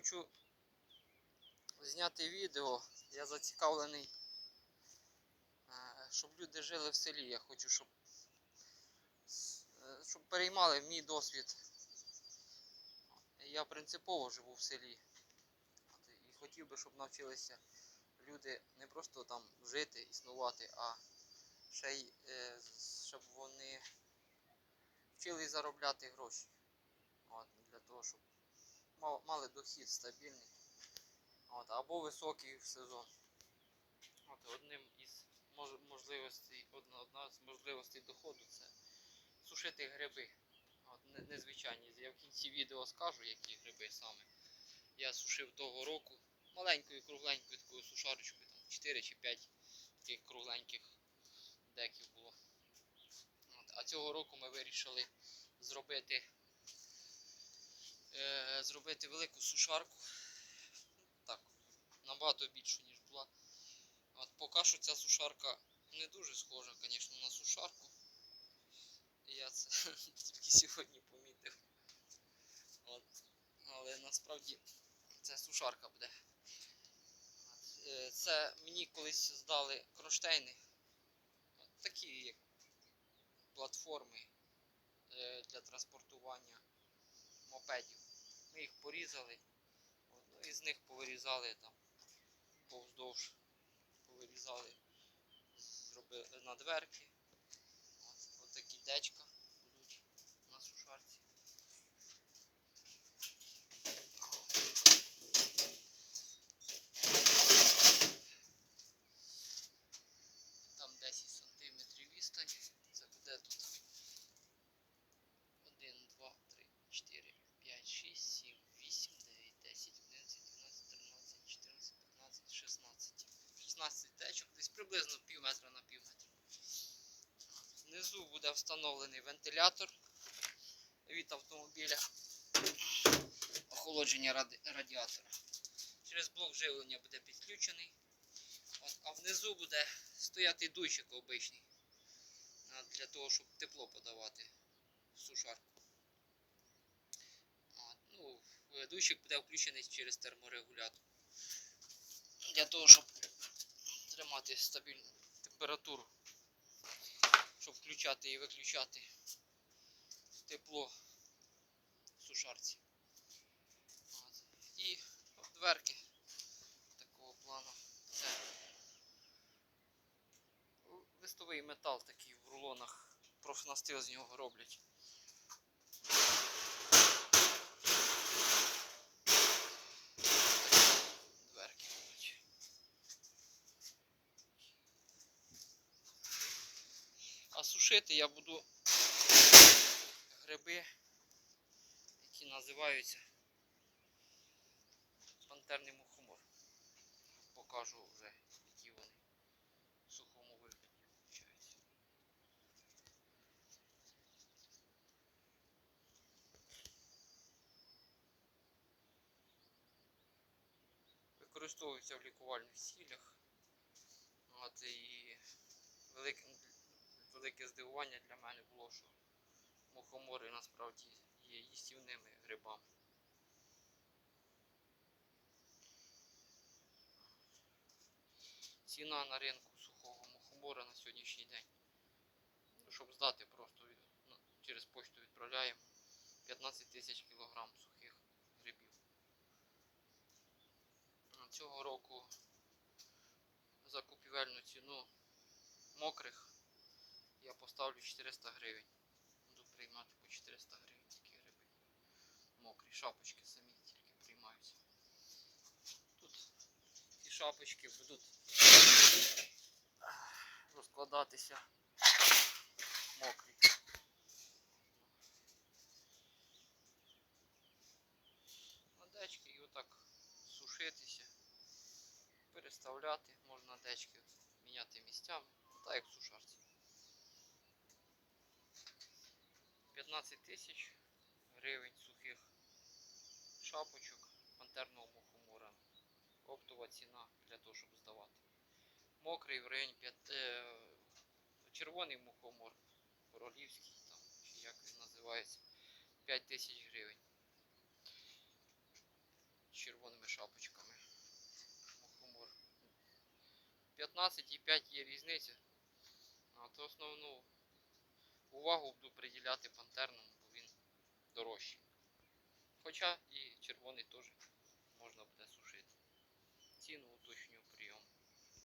хочу зняти відео. Я зацікавлений, е, щоб люди жили в селі. Я хочу, щоб, е, щоб переймали мій досвід. Я принципово живу в селі. І хотів би, щоб навчилися люди не просто там жити, існувати, а ще й е, щоб вони вчились заробляти гроші. От, для того, щоб мали дохід стабільний. От, або високий в сезон. От, одним із мож- можливостей, одна, з можливостей доходу це сушити гриби. От, не- незвичайні. Я в кінці відео скажу, які гриби саме. Я сушив того року маленькою кругленькою такою сушарочкою, там 4 чи 5 таких кругленьких деків було. От, а цього року ми вирішили зробити, зробити велику сушарку. Так, набагато більшу, ніж була. От поки що ця сушарка не дуже схожа, звісно, на сушарку. Я це тільки сьогодні помітив. От. Але насправді це сушарка буде. Е, Це мені колись здали кронштейни. От такі як платформи е, для транспортування мопедів. Їх порізали. із них повирізали там повздовж, повирізали, зробили на дверки. Ось такі дечка будуть на сушарці. Там 10 сантиметрів відстань. Це буде тут 1, 2, 3, 4, 5, 6, 7, 8, 9, 10, 11, 12, 13, 14, 15, 16. 16 течок, десь приблизно пів метра на пів метра. Внизу буде встановлений вентилятор від автомобіля охолодження ради- радіатора. Через блок живлення буде підключений. От, а внизу буде стояти дуйчик обичний. Для того, щоб тепло подавати в сушарку. От, ну, дуйчик буде включений через терморегулятор. Для того, щоб тримати стабільну температуру. Щоб включати і виключати тепло в сушарці. І дверки такого плану. Це листовий метал такий в рулонах. Профнастил з нього роблять. Дверки будуть. А сушити я буду гриби, які називаються пантерний мухомор. Покажу вже, які вони в сухому вигляді. Використовуються в лікувальних цілях. От, і велике, велике здивування для мене було, що мухомори насправді є їстівними грибами. Ціна на ринку сухого мухомора на сьогоднішній день. Ну, щоб здати просто ну, через почту відправляємо 15 тисяч кілограм сухих грибів. Цього року закупівельну ціну мокрих я поставлю 400 гривень. Буду приймати по 400 гривень такі гриби. Мокрі шапочки самі тільки приймаються. Тут ці шапочки будуть розкладатися мокрі. Дечки і отак сушитися, переставляти, можна дечки міняти місцями, так як сушарці. 15 тисяч гривень сухих шапочок пантерного мухомора. Оптова ціна для того, щоб здавати. Мокрий в районі 5, е, червоний мухомор, королівський там, чи як він називається, 5 тисяч гривень. червоними шапочками. Мухомор. 15,5 є різниця. А то основну увагу буду приділяти пантерному, бо він дорожчий. Хоча і червоний теж можна буде сушити. Ціну уточню.